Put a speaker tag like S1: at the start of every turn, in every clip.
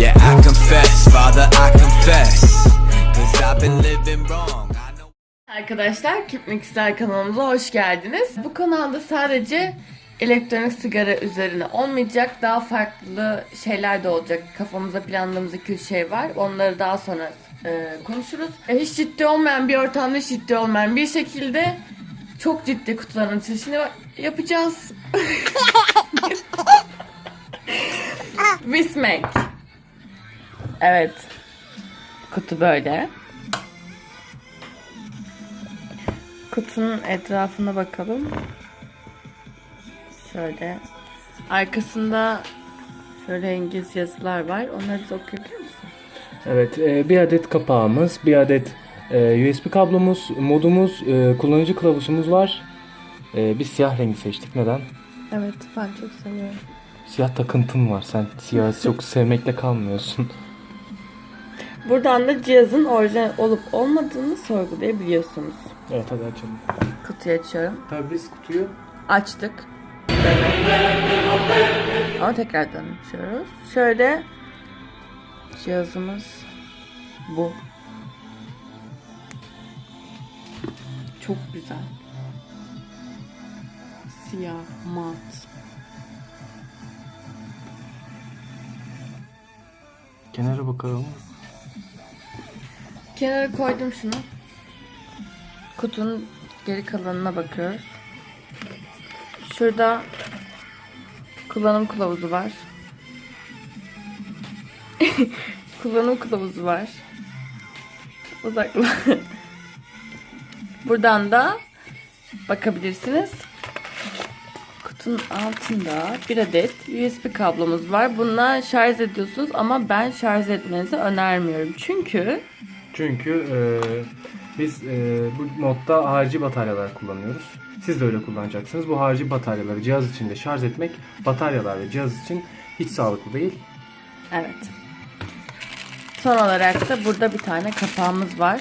S1: Yeah, I confess, Father, I confess. Cause I've been living wrong.
S2: Arkadaşlar Keep Mixer kanalımıza hoş geldiniz. Bu kanalda sadece elektronik sigara üzerine olmayacak. Daha farklı şeyler de olacak. Kafamızda planladığımız iki şey var. Onları daha sonra e, konuşuruz. E, hiç ciddi olmayan bir ortamda hiç ciddi olmayan bir şekilde çok ciddi kutuların açılışını yapacağız. Wismek. Evet. Kutu böyle. Kutunun etrafına bakalım. Şöyle. Arkasında şöyle İngiliz yazılar var. Onları bize okuyabilir misin?
S3: Evet, e, bir adet kapağımız, bir adet e, USB kablomuz, modumuz, e, kullanıcı kılavuzumuz var. E, Biz siyah rengi seçtik. Neden?
S2: Evet ben çok seviyorum.
S3: Siyah takıntın var. Sen siyahı çok sevmekle kalmıyorsun.
S2: Buradan da cihazın orijinal olup olmadığını sorgulayabiliyorsunuz.
S3: Evet, hadi açalım.
S2: Kutuyu açıyorum.
S3: Tabii biz kutuyu
S2: Açtık. Ama tekrardan açıyoruz. Şöyle cihazımız bu. Çok güzel. Siyah, mat.
S3: kenara bakalım.
S2: Kenara koydum şunu. Kutunun geri kalanına bakıyoruz. Şurada kullanım kılavuzu var. kullanım kılavuzu var. Uzakla. Buradan da bakabilirsiniz. Kutunun altında bir adet USB kablomuz var. Bununla şarj ediyorsunuz ama ben şarj etmenizi önermiyorum. Çünkü
S3: Çünkü e, biz e, bu modda harici bataryalar kullanıyoruz. Siz de öyle kullanacaksınız. Bu harici bataryaları cihaz içinde şarj etmek bataryalar ve cihaz için hiç sağlıklı değil.
S2: Evet. Son olarak da burada bir tane kapağımız var.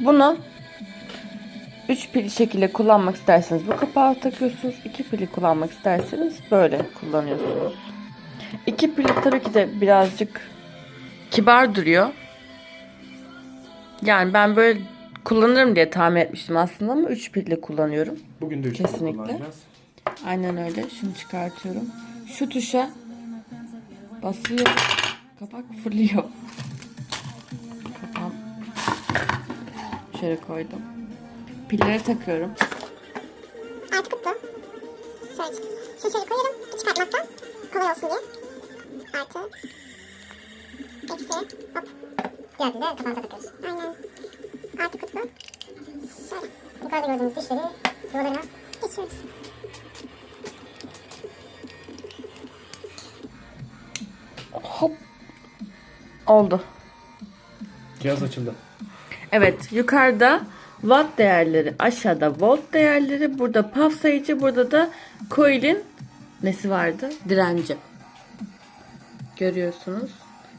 S2: Bunu 3 pil şekilde kullanmak isterseniz bu kapağı takıyorsunuz. 2 pili kullanmak isterseniz böyle kullanıyorsunuz. 2 pili tabii ki de birazcık kibar duruyor. Yani ben böyle kullanırım diye tahmin etmiştim aslında ama 3 pilli kullanıyorum.
S3: Bugün de üç
S2: Kesinlikle.
S3: kullanacağız.
S2: Aynen öyle. Şunu çıkartıyorum. Şu tuşa basıyor. Kapak fırlıyor. Kapağım. Şöyle koydum. Pilleri takıyorum.
S4: Artık kutu. Şöyle, şu şöyle koyalım. Çıkartmakta kolay olsun diye. Artı. Eksi. Hop. Diğer de kafamıza takıyoruz. Aynen. Artı kutu. Şöyle. Yukarıda gördüğümüz dişleri yollarına geçiyoruz.
S2: Hop. Oldu.
S3: Cihaz açıldı.
S2: Evet yukarıda watt değerleri aşağıda volt değerleri burada paf sayıcı burada da coil'in nesi vardı direnci görüyorsunuz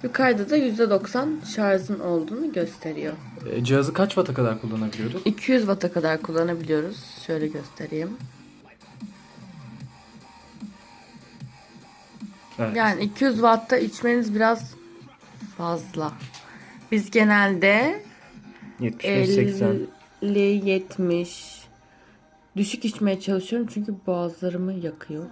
S2: yukarıda da %90 şarjın olduğunu gösteriyor
S3: E, cihazı kaç watt'a kadar kullanabiliyorduk?
S2: 200 watt'a kadar kullanabiliyoruz şöyle göstereyim
S3: Evet.
S2: yani 200 watt'ta içmeniz biraz fazla biz genelde
S3: 75-80.
S2: 50 70 düşük içmeye çalışıyorum çünkü boğazlarımı yakıyor.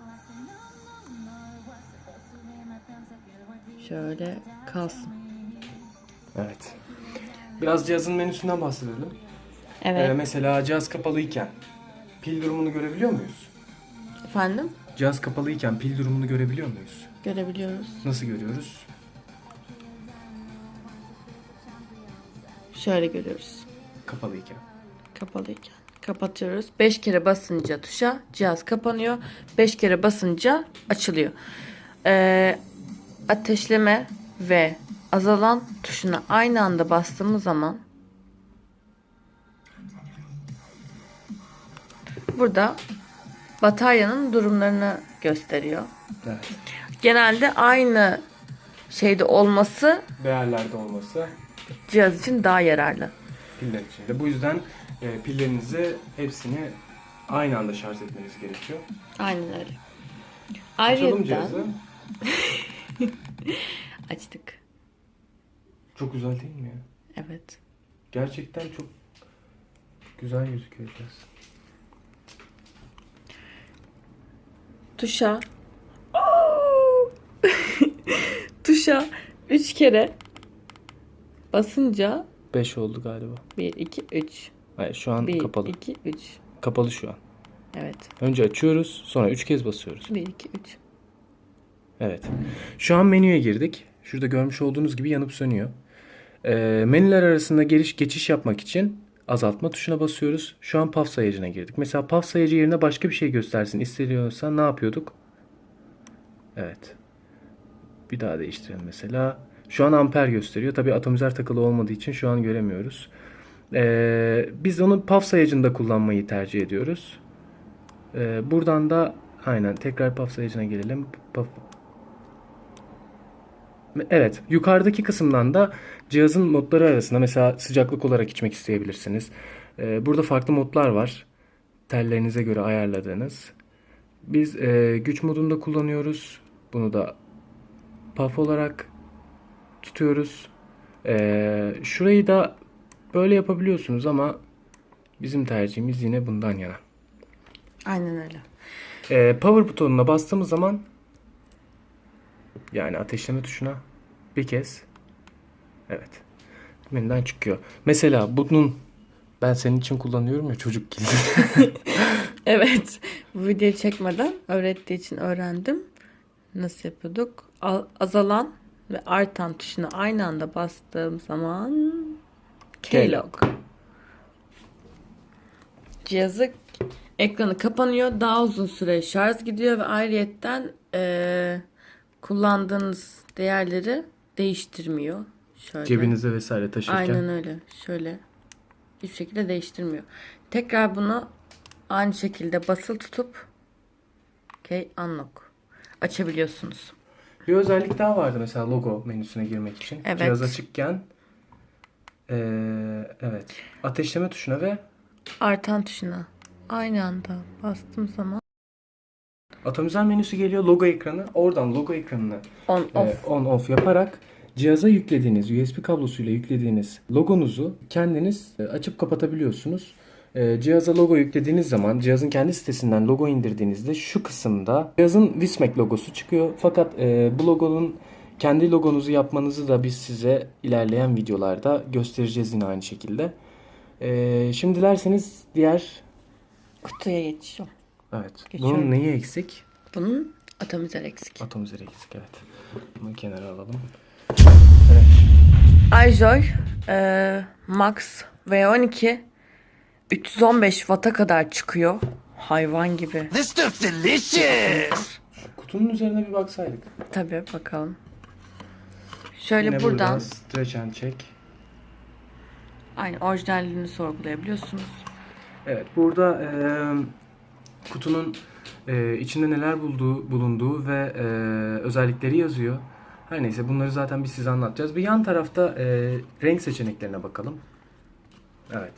S2: Şöyle kalsın.
S3: Evet. Biraz cihazın menüsünden bahsedelim.
S2: Evet.
S3: Ee, mesela cihaz kapalıyken pil durumunu görebiliyor muyuz?
S2: Efendim?
S3: Cihaz kapalıyken pil durumunu görebiliyor muyuz?
S2: Görebiliyoruz.
S3: Nasıl görüyoruz?
S2: Şöyle görüyoruz.
S3: Kapalıyken.
S2: Kapalıyken. Kapatıyoruz. 5 kere basınca tuşa cihaz kapanıyor. 5 kere basınca açılıyor. Ee, ateşleme ve azalan tuşuna aynı anda bastığımız zaman burada bataryanın durumlarını gösteriyor.
S3: Evet.
S2: Genelde aynı şeyde olması
S3: Değerlerde olması
S2: cihaz için daha yararlı.
S3: piller içinde. Bu yüzden e, pillerinizi hepsini aynı anda şarj etmeniz gerekiyor.
S2: Aynen öyle. Ayrıca. açtık.
S3: Çok güzel değil mi ya?
S2: Evet.
S3: Gerçekten çok güzel gözüküyor cihaz.
S2: Tuşa Tuşa 3 kere basınca
S3: 5 oldu galiba.
S2: 1 2 3
S3: Hayır şu an
S2: 1
S3: kapalı.
S2: 2 3
S3: Kapalı şu an.
S2: Evet.
S3: Önce açıyoruz sonra 3 kez basıyoruz.
S2: 1 2 3
S3: Evet. Şu an menüye girdik. Şurada görmüş olduğunuz gibi yanıp sönüyor. Ee, menüler arasında geliş geçiş yapmak için azaltma tuşuna basıyoruz. Şu an paf sayacına girdik. Mesela paf sayacı yerine başka bir şey göstersin isteniyorsa ne yapıyorduk? Evet. Bir daha değiştirelim mesela. Şu an amper gösteriyor. Tabii atomizer takılı olmadığı için şu an göremiyoruz. Ee, biz onu paf sayacında kullanmayı tercih ediyoruz. Ee, buradan da aynen tekrar paf sayacına gelelim. Paf, Evet, yukarıdaki kısımdan da cihazın modları arasında mesela sıcaklık olarak içmek isteyebilirsiniz. Ee, burada farklı modlar var. Tellerinize göre ayarladığınız. Biz e, güç modunda kullanıyoruz. Bunu da puff olarak tutuyoruz. Ee, şurayı da böyle yapabiliyorsunuz ama bizim tercihimiz yine bundan yana.
S2: Aynen öyle.
S3: Ee, power butonuna bastığımız zaman yani ateşleme tuşuna bir kez evet menüden çıkıyor. Mesela bunun ben senin için kullanıyorum ya çocuk kilidi.
S2: Evet. Bu videoyu çekmeden öğrettiği için öğrendim. Nasıl yapıyorduk? Azalan ve artan tuşuna aynı anda bastığım zaman Keylog. Cihazı ekranı kapanıyor. Daha uzun süre şarj gidiyor ve ayrıyetten eee, kullandığınız değerleri değiştirmiyor. Şöyle.
S3: Cebinize vesaire taşırken.
S2: Aynen öyle. Şöyle. Hiçbir şekilde değiştirmiyor. Tekrar bunu aynı şekilde basılı tutup okay, unlock açabiliyorsunuz.
S3: Bir özellik daha vardı mesela logo menüsüne girmek için.
S2: Evet.
S3: Cihaz açıkken ee, evet ateşleme tuşuna ve
S2: Artan tuşuna aynı anda bastığım zaman
S3: atomizer menüsü geliyor logo ekranı. Oradan logo ekranını
S2: on
S3: e,
S2: off.
S3: on off yaparak cihaza yüklediğiniz USB kablosuyla yüklediğiniz logonuzu kendiniz e, açıp kapatabiliyorsunuz. E, Cihaza logo yüklediğiniz zaman cihazın kendi sitesinden logo indirdiğinizde şu kısımda cihazın Vismac logosu çıkıyor. Fakat e, bu logonun kendi logonuzu yapmanızı da biz size ilerleyen videolarda göstereceğiz yine aynı şekilde. E, Şimdi dilerseniz diğer
S2: Kutuya geçiyorum.
S3: Evet
S2: Geçiyorum.
S3: bunun neyi eksik?
S2: Bunun atomizer eksik.
S3: Atomizeri eksik evet. Bunu kenara alalım.
S2: iJoy eee, Max V12 315 Watt'a kadar çıkıyor. Hayvan gibi.
S1: This stuff's delicious!
S3: Kutunun üzerine bir baksaydık.
S2: Tabii bakalım. Şöyle
S3: Yine
S2: buradan
S3: burada stretch and check.
S2: aynı orijinalliğini sorgulayabiliyorsunuz.
S3: Evet burada e, kutunun e, içinde neler bulduğu, bulunduğu ve e, özellikleri yazıyor. Her neyse bunları zaten biz size anlatacağız. Bir yan tarafta e, renk seçeneklerine bakalım. Evet.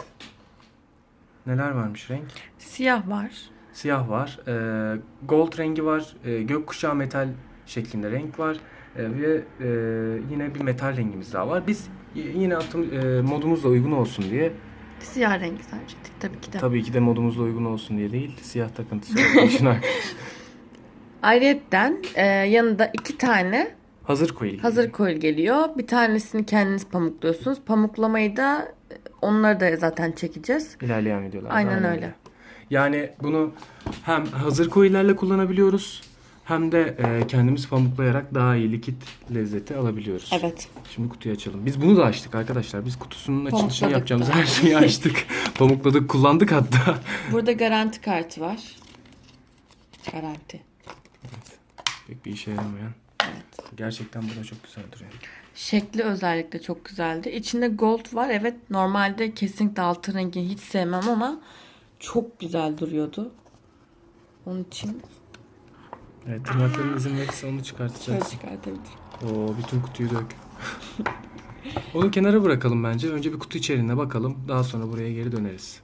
S3: Neler varmış renk?
S2: Siyah var.
S3: Siyah var, e, gold rengi var, e, gökkuşağı metal şeklinde renk var e, ve e, yine bir metal rengimiz daha var. Biz yine atım, e, modumuzla uygun olsun diye
S2: Siyah rengi tercih ettik tabii ki de.
S3: Tabii ki de modumuzla uygun olsun diye değil. Siyah takıntısı için
S2: Ayrıyetten e, yanında iki tane
S3: Hazır coil.
S2: hazır coil geliyor. Bir tanesini kendiniz pamukluyorsunuz. Pamuklamayı da e, onları da zaten çekeceğiz.
S3: İlerleyen videolarda.
S2: Aynen öyle.
S3: Yani bunu hem hazır coil'lerle kullanabiliyoruz hem de e, kendimiz pamuklayarak daha iyi likit lezzeti alabiliyoruz.
S2: Evet.
S3: Şimdi kutuyu açalım. Biz bunu da açtık arkadaşlar. Biz kutusunun açılışını
S2: Pamukladık
S3: yapacağımız
S2: da.
S3: her şeyi açtık. Pamukladık, kullandık hatta.
S2: Burada garanti kartı var. Garanti.
S3: Pek bir işe yaramayan. Gerçekten bu da çok güzel duruyor.
S2: Şekli özellikle çok güzeldi. İçinde gold var. Evet normalde kesinlikle altın rengini hiç sevmem ama çok güzel duruyordu. Onun için
S3: Evet, tırnakların izin verirse onu
S2: şöyle
S3: çıkartacağız.
S2: çıkartabilirim.
S3: Oo bütün kutuyu dök. Onu kenara bırakalım bence. Önce bir kutu içeriğine bakalım. Daha sonra buraya geri döneriz.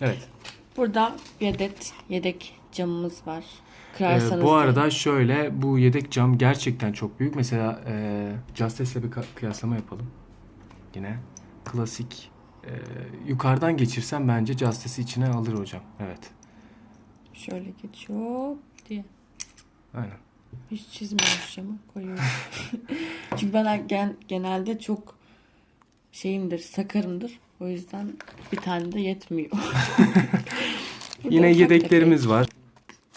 S3: Evet.
S2: Burada bir adet yedek camımız var. kırarsanız.
S3: Ee, bu arada şöyle bu yedek cam gerçekten çok büyük. Mesela e, Justice'le bir kıyaslama yapalım. Yine klasik. E, yukarıdan geçirsem bence Justice'i içine alır hocam. Evet.
S2: Şöyle geçiyor diye.
S3: Aynen.
S2: Hiç çizmemiş ama koyuyorum. Çünkü ben gen- genelde çok şeyimdir, sakarımdır. O yüzden bir tane de yetmiyor.
S3: Yine yedeklerimiz var.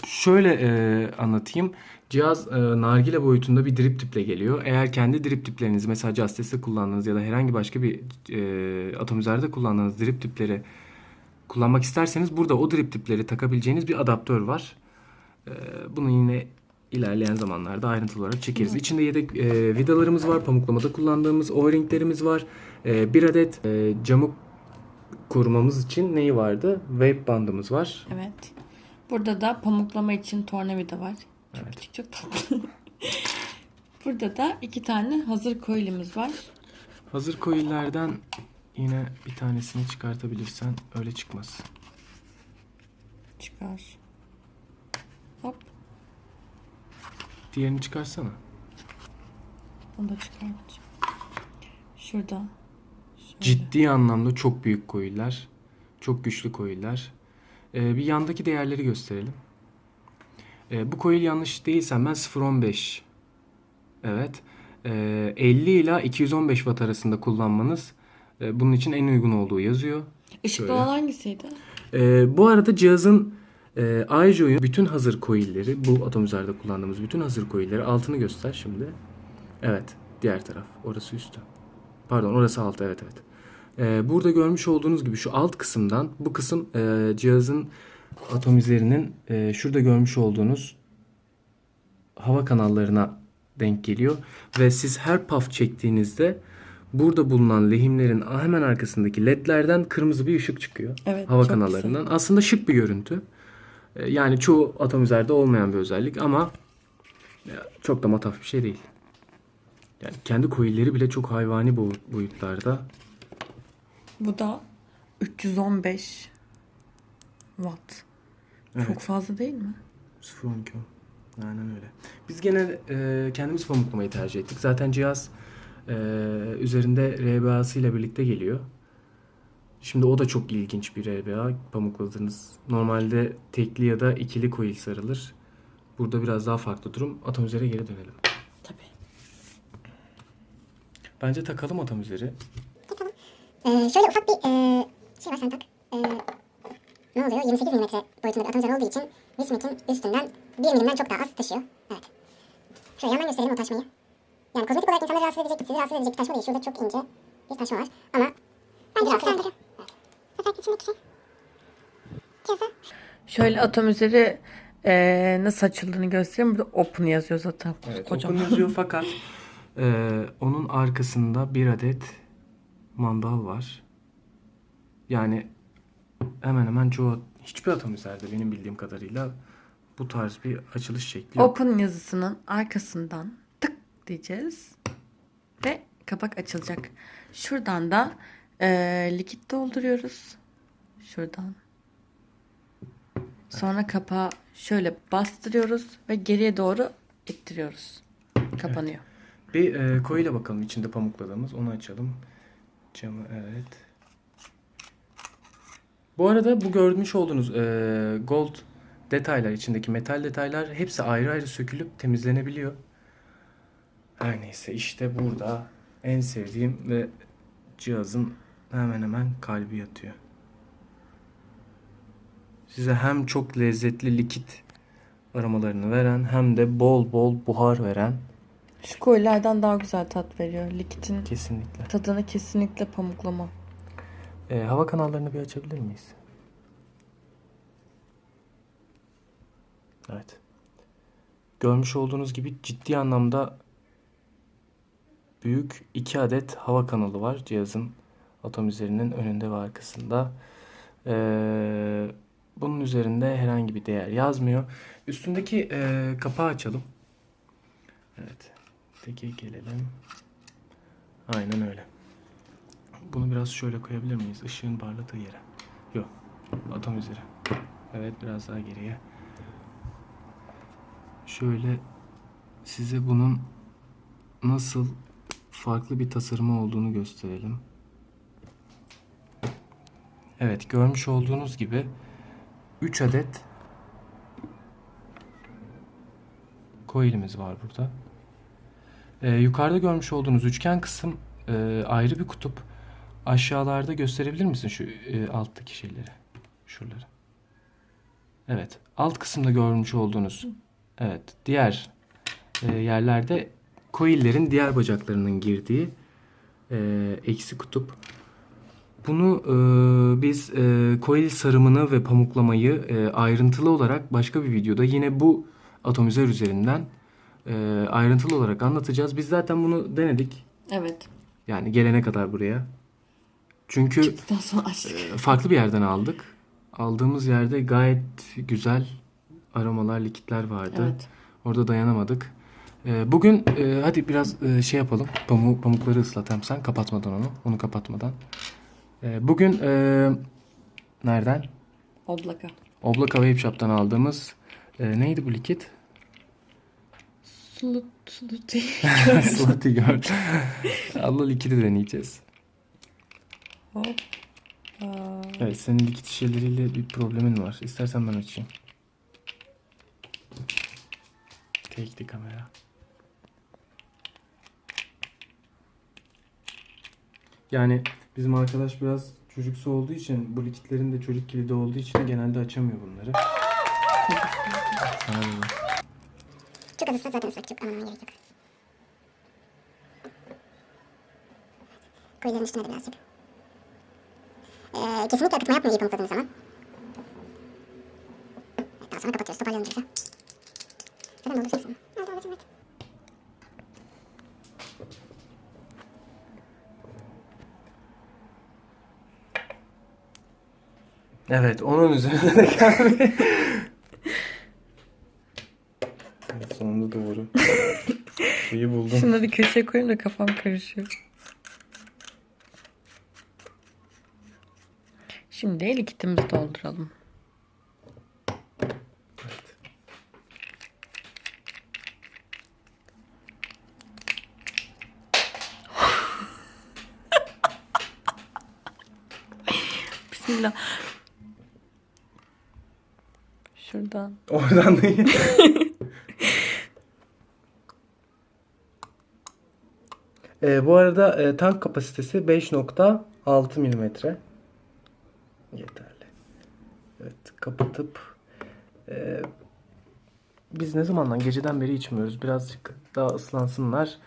S3: Şöyle e, anlatayım. Cihaz e, nargile boyutunda bir drip tiple geliyor. Eğer kendi drip tiplerinizi mesela Justice'te kullandığınız ya da herhangi başka bir e, atomizerde kullandığınız drip tipleri kullanmak isterseniz burada o drip tipleri takabileceğiniz bir adaptör var. E, bunu yine ilerleyen zamanlarda ayrıntılı olarak çekeriz. İçinde yedek e, vidalarımız var. Pamuklamada kullandığımız o-ringlerimiz var. E, bir adet e, camı korumamız için neyi vardı? Vape bandımız var.
S2: Evet. Burada da pamuklama için tornavida var. Çok
S3: Evet.
S2: küçük, çok tatlı. Burada da iki tane hazır coil'imiz var.
S3: Hazır coil'lerden yine bir tanesini çıkartabilirsen öyle çıkmaz.
S2: Çıkar. Hop.
S3: Diğerini çıkarsana.
S2: Bunu da çıkartacağım. Şurada. Şöyle.
S3: Ciddi anlamda çok büyük coil'ler. Çok güçlü coil'ler. Ee, bir yandaki değerleri gösterelim. Ee, bu coil yanlış değilsem ben 0.15. Evet. Ee, 50 ila 215 watt arasında kullanmanız e, bunun için en uygun olduğu yazıyor.
S2: Işıklı
S3: Şöyle.
S2: olan hangisiydi?
S3: Ee, bu arada cihazın e, iJoy'un bütün hazır coil'leri, bu atomizerde kullandığımız bütün hazır coil'leri altını göster şimdi. Evet, diğer taraf. Orası üstü. Pardon, orası altı. Evet, evet. Ee, burada görmüş olduğunuz gibi şu alt kısımdan, bu kısım e, cihazın atomizlerinin e, şurada görmüş olduğunuz hava kanallarına denk geliyor ve siz her puff çektiğinizde burada bulunan lehimlerin hemen arkasındaki ledlerden kırmızı bir ışık çıkıyor.
S2: Evet,
S3: hava kanallarından. Aslında şık bir görüntü. Ee, Yani çoğu atomizerde olmayan bir özellik ama ya, çok da mataf bir şey değil. Yani kendi coil'leri bile çok hayvani boy- boyutlarda.
S2: Bu da 315 watt. Çok
S3: Evet.
S2: fazla değil mi?
S3: 0.12 Aynen öyle. Biz gene e, kendimiz pamuklamayı tercih ettik. Zaten cihaz e, üzerinde RBA'sı ile birlikte geliyor. Şimdi o da çok ilginç bir RBA pamukladığınız. Normalde tekli ya da ikili coil sarılır. Burada biraz daha farklı durum. Atom üzere geri dönelim.
S2: Tabii.
S3: Bence takalım atom üzeri.
S4: Takalım. Ee, şöyle ufak bir ee, şey var sen tak. Ee, ne oluyor? 28 mm boyutunda bir atomzer olduğu için bismutin üstünden 1 milimden çok daha az taşıyor. Evet. Şöyle yandan gösterelim o taşmayı. Yani kozmetik olarak insanları rahatsız edecek, sizi rahatsız edecek bir taşma değil. Şurada çok ince bir taşma var. Ama bence çok güzel. Özellikle içindeki şey.
S2: Şöyle atom üzeri eee, nasıl açıldığını göstereyim. Burada open yazıyor zaten.
S3: Evet,
S2: Kocaman.
S3: open yazıyor fakat e, onun arkasında bir adet mandal var. Yani hemen hemen çoğu hiçbir atom üzerinde benim bildiğim kadarıyla bu tarz bir açılış şekli yok.
S2: Open yazısının arkasından tık diyeceğiz. Ve kapak açılacak. Şuradan da eee, likit dolduruyoruz. Şuradan. Sonra kapağı şöyle bastırıyoruz ve geriye doğru ittiriyoruz. Kapanıyor.
S3: Bir e, koyuyla bakalım içinde pamukladığımız. Onu açalım. Camı evet. Bu arada bu görmüş olduğunuz e, gold detaylar içindeki metal detaylar hepsi ayrı ayrı sökülüp temizlenebiliyor. Her neyse işte burada en sevdiğim ve cihazın hemen hemen kalbi yatıyor. Size hem çok lezzetli likit aromalarını veren hem de bol bol buhar veren
S2: Şu koyulardan daha güzel tat veriyor. Likitin
S3: kesinlikle.
S2: tadını kesinlikle pamuklama.
S3: Ee, hava kanallarını bir açabilir miyiz? Evet. Görmüş olduğunuz gibi ciddi anlamda büyük iki adet hava kanalı var cihazın atomizerinin önünde ve arkasında. Ee, bunun üzerinde herhangi bir değer yazmıyor. Üstündeki e, kapağı açalım. Evet. Peki gelelim. Aynen öyle. Bunu biraz şöyle koyabilir miyiz? Işığın parladığı yere. Yok. Atom üzeri. Evet biraz daha geriye. Şöyle size bunun nasıl farklı bir tasarımı olduğunu gösterelim. Evet görmüş olduğunuz gibi 3 adet coil'imiz var burada. Ee, yukarıda görmüş olduğunuz üçgen kısım e, ayrı bir kutup. Aşağılarda gösterebilir misin şu e, alttaki şeyleri? Şuraları. Evet. Alt kısımda görmüş olduğunuz evet diğer e, yerlerde coil'lerin diğer bacaklarının girdiği e, eksi kutup. Bunu e, biz e, coil sarımını ve pamuklamayı e, ayrıntılı olarak başka bir videoda yine bu atomizer üzerinden e, ayrıntılı olarak anlatacağız. Biz zaten bunu denedik.
S2: Evet.
S3: Yani gelene kadar buraya. Çünkü e, farklı bir yerden aldık. Aldığımız yerde gayet güzel aromalar, likitler vardı.
S2: Evet.
S3: Orada dayanamadık. E, bugün e, hadi biraz e, şey yapalım. Pamu pamukları ıslat hem sen kapatmadan onu. Onu kapatmadan. E, bugün e, nereden?
S2: Oblaka.
S3: Oblak Vape Shop'tan aldığımız e, neydi bu likit?
S2: Slut, slut.
S3: Slutty Girl. Allah likidi deneyeceğiz.
S2: Hop.
S3: Evet senin likit şişeleriyle bir problemin var. İstersen ben açayım. Tekli kamera. Yani bizim arkadaş biraz çocuksu olduğu için bu likitlerin de çocuk kilidi olduğu için genelde açamıyor bunları. Sana
S4: Çok az ıslat zaten. Çok aman gerek yok. Koyuların üstüne de birazcık. Ee, kesinlikle akıtma yapmayın iyi pamukladığınız zaman. Evet, daha sonra kapatıyoruz. Toparlayalım kimse. Zaten olacaksın. Nerede olacağım evet.
S3: Evet onun üzerine de evet, sonunda doğru. İyi buldum.
S2: Şunları köşeye koyayım da kafam karışıyor. Şimdi likitimizi dolduralım. Bismillah. Şuradan.
S3: Oradan değil. Ee, bu arada e, tank kapasitesi 5.6 milimetre. Yeterli. Evet kapatıp e, biz ne zamandan geceden beri içmiyoruz. Birazcık daha ıslansınlar.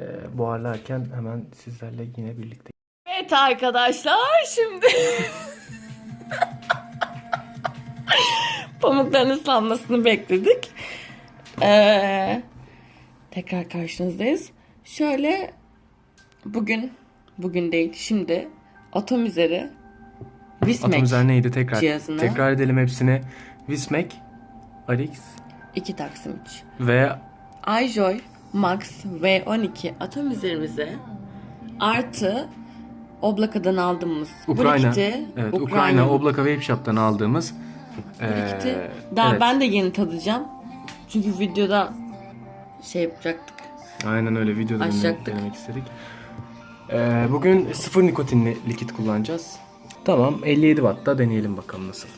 S3: E, buharlarken hemen sizlerle yine birlikte.
S2: Evet arkadaşlar şimdi pamukların ıslanmasını bekledik. Ee, tekrar karşınızdayız. Şöyle bugün bugün değil şimdi atom üzeri Wismek
S3: Atomizer neydi tekrar?
S2: cihazına.
S3: Tekrar edelim hepsini. Wismec, Arix
S2: 2 Taksim 3
S3: ve
S2: iJoy Max V12 atom üzerimize artı Oblaka'dan aldığımız
S3: Ukrayna.
S2: bu likiti
S3: evet, Ukrayna, Oblaka Vape Shop'tan aldığımız
S2: Bu likiti
S3: eee,
S2: daha
S3: evet.
S2: ben de yeni tadacağım. Çünkü videoda şey yapacaktık.
S3: Aynen öyle videoda
S2: Açacaktık.
S3: denemek istedik. Ee, bugün sıfır nikotinli likit kullanacağız. Tamam 57 Watt'ta deneyelim bakalım nasıl.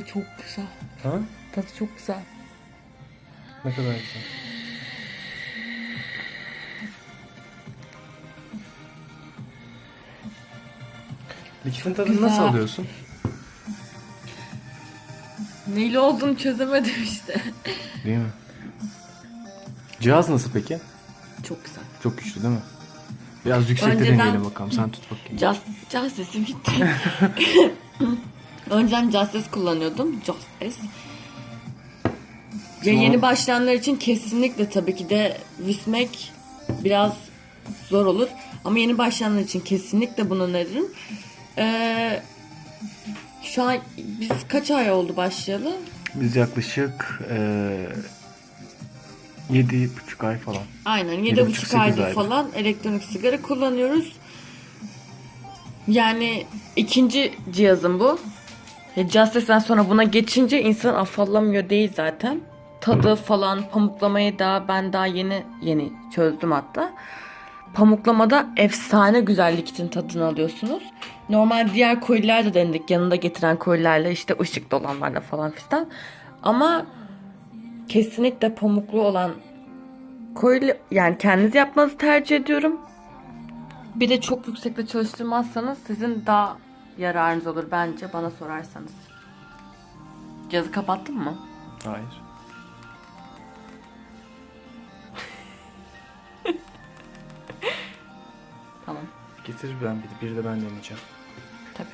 S2: Tadı çok güzel.
S3: Ha?
S2: Tadı çok güzel.
S3: Ne kadar güzel. Likitin tadını
S2: Güzel.
S3: nasıl alıyorsun?
S2: Neyle olduğunu çözemedim işte.
S3: Değil mi? Cihaz nasıl peki?
S2: Çok güzel.
S3: Çok güçlü değil mi? Biraz yüksekte
S2: Önceden-
S3: deneyelim bakalım. Sen tut bakayım.
S2: Just, Justice'im gitti. Önceden Justice kullanıyordum. Justice.
S3: An-
S2: yeni başlayanlar için kesinlikle tabii ki de Wismek biraz zor olur. Ama yeni başlayanlar için kesinlikle bunu öneririm. Ee, şu an biz kaç ay oldu başlayalı?
S3: Biz yaklaşık yedi buçuk ay falan.
S2: Aynen
S3: Yedi
S2: 7,5
S3: buçuk, sekiz
S2: aydır
S3: aydır.
S2: falan elektronik sigara kullanıyoruz. Yani ikinci cihazım bu. E, Justice'den sonra buna geçince insan afallamıyor değil zaten. Tadı falan pamuklamayı da ben daha yeni yeni çözdüm hatta. Pamuklamada efsane güzel likitin tadını alıyorsunuz. Normal diğer koliler de denedik. Yanında getiren kolilerle işte ışık dolanlarla falan fistan. Ama kesinlikle pamuklu olan Koylu yani kendiniz yapmanızı tercih ediyorum. Bir de çok yüksekte çalıştırmazsanız sizin daha yararınız olur bence bana sorarsanız. Cihazı kapattın mı?
S3: Hayır.
S2: Tamam.
S3: Getir ben bir, bir de ben deneyeceğim.
S2: Tabii.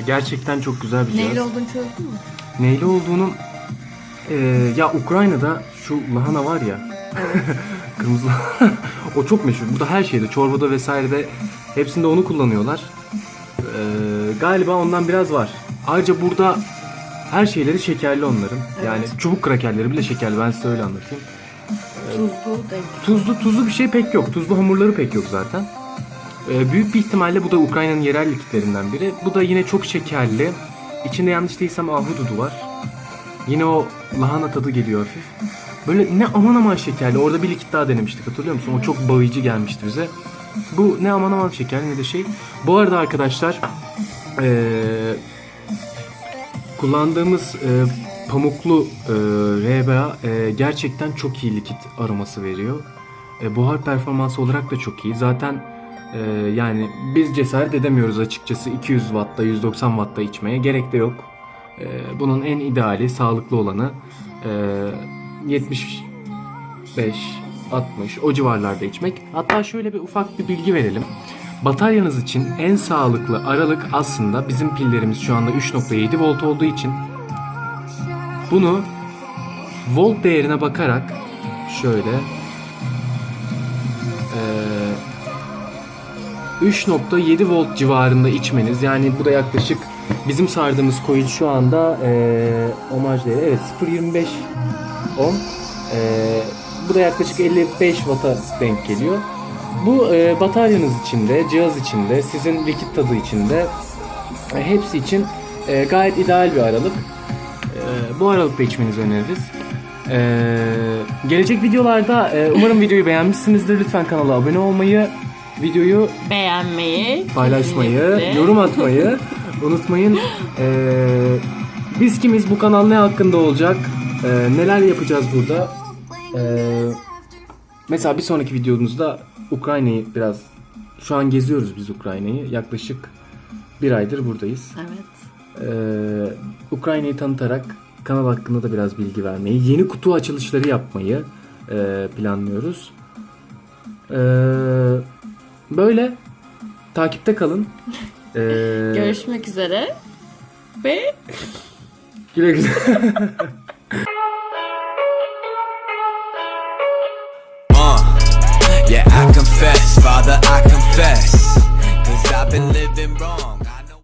S3: Ya gerçekten çok güzel bir cihaz.
S2: Neyle olduğunu çözdün mü?
S3: Neyli olduğunu Ee, ya Ukrayna'da şu lahana var ya kırmızı lahana, o çok meşhur. Burada her şeyde çorbada vesairede hepsinde onu kullanıyorlar. Ee, galiba ondan biraz var. Ayrıca burada her şeyleri şekerli onların. Yani çubuk krakerleri bile şekerli. Ben size öyle anlatayım.
S2: Tuzlu değil.
S3: Tuzlu tuzlu bir şey pek yok. Tuzlu hamurları pek yok zaten. Ee, büyük bir ihtimalle bu da Ukrayna'nın yerel likitlerinden biri. Bu da yine çok şekerli. İçinde yanlış değilsem ahududu var. Yine o lahana tadı geliyor hafif. Böyle ne aman aman şekerli. Orada bir likit daha denemiştik hatırlıyor musun? O çok bağıyıcı gelmişti bize. Bu ne aman aman şekerli ne de şey. Bu arada arkadaşlar ee, kullandığımız e, pamuklu e, RBA e, gerçekten çok iyi likit aroması veriyor. E, buhar performansı olarak da çok iyi. Zaten e, yani biz cesaret edemiyoruz açıkçası 200 Watt'ta 190 Watt'ta içmeye. Gerek de yok. E, bunun en ideali, sağlıklı olanı e, 75 60 o civarlarda içmek. Hatta şöyle bir ufak bir bilgi verelim. Bataryanız için en sağlıklı aralık aslında bizim pillerimiz şu anda 3.7 volt olduğu için bunu volt değerine bakarak şöyle 3.7 volt civarında içmeniz yani bu da yaklaşık bizim sardığımız coil şu anda eee omaj değeri evet 0.25 ohm Eee, bu da yaklaşık 55 watt'a denk geliyor. Bu eee, bataryanız içinde, cihaz içinde, sizin likit tadı içinde e, hepsi için e, gayet ideal bir aralık. E, bu aralıkta içmenizi öneririz. E, gelecek videolarda e, umarım videoyu beğenmişsinizdir. Lütfen kanala abone olmayı, videoyu
S2: Beğenmeyi,
S3: paylaşmayı,
S2: kesinlikle.
S3: yorum atmayı unutmayın. E, biz kimiz? Bu kanal ne hakkında olacak? E, neler yapacağız burada? E, mesela bir sonraki videomuzda Ukrayna'yı biraz şu an geziyoruz biz Ukrayna'yı. Yaklaşık bir aydır buradayız.
S2: Evet.
S3: Ee, Ukrayna'yı tanıtarak kanal hakkında da biraz bilgi vermeyi, yeni kutu açılışları yapmayı e, planlıyoruz. Ee, böyle takipte kalın. Ee,
S2: Görüşmek üzere. Ve
S3: güle güle.
S1: Uh, yeah, I confess, Father, I confess. Cause I've been living wrong.